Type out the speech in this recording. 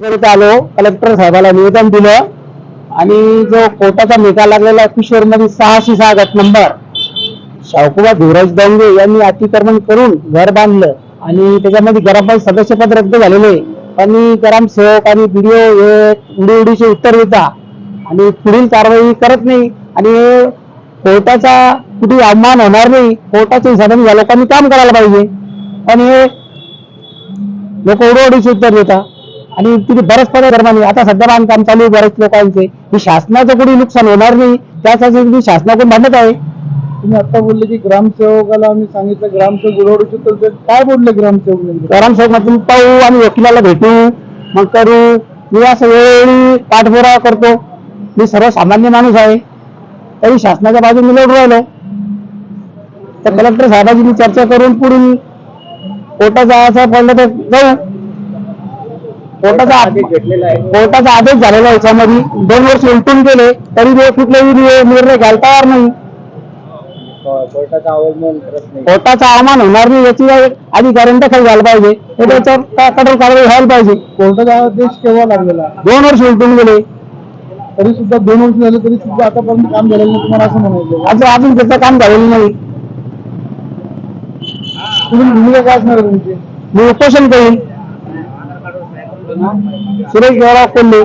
आलो. कलेक्टर साहेबाला निवेदन दिलं. आणि जो कोर्टाचा निकाल लागलेला किशोरमध्ये सहाशे सहा गट नंबर. शाहकुबा धीरज दंगे यांनी अतिक्रमण करून घर बांधलं. आणि त्याच्यामध्ये ग्रामपंचायत सदस्यपद रद्द झालेले. आहे. आणि ग्रामसेवक आणि बीडीओ हे उडी उडीचे उत्तर देता. आणि पुढील कारवाई करत नाही. आणि कोर्टाचा कुठे अवमान होणार नाही. कोर्टाच्या हिशोबाने या लोकांनी काम करायला पाहिजे. पण हे लोक उडीचे उत्तर देतात आणि तिथे बरेच पडे धर्माने आता सध्या बांधकाम चालू आहे बरेच लोकांचे. ही शासनाचं कुठे नुकसान होणार नाही. त्यासाठी मी शासनाकडून भांडत आहे. तुम्ही आता बोलले की ग्रामसेवकाला आम्ही सांगितलं ग्रामसेवक उडवडीचे तर ते काय बोलले ग्रामसेवक नेमकं? ग्रामसेवक मधून पाहू आणि वकिलाला भेटू. मग करू. मी असं वेळोवेळी पाठपुरावा करतो. मी सर्वसामान्य माणूस आहे. तरी शासनाच्या बाजूने लढू राहिलो. तर कलेक्टर साहेबांची मी चर्चा करून पुढील कोर्टात जायचं पडलं तर जाऊ. कोर्टाचा कोर्टाचा आदेश झालेला याच्यामध्ये दोन वर्ष उलटून गेले तरी ते कुठलेही निर्णय घालता येणार नाही. कोर्टाचा अवलंबन अवमान होणार नाही याची अधिकाऱ्यांनी दखल घ्यायला पाहिजे. हे त्याच्यावर कठोर कारवाई व्हायला पाहिजे. कोर्टाचा आदेश केव्हा लागलेला? दोन वर्ष उलटून गेले. तरी सुद्धा दोन वर्ष झाले तरी सुद्धा आतापर्यंत काम झालेलं नाही. तुम्हाला असं म्हणायचं का? अजून त्याचं काम झालेलं नाही. तुम्ही भूमिका काय असणार तुमची? मी उपोषण करीन. सुरेश देवराव कोल्हे.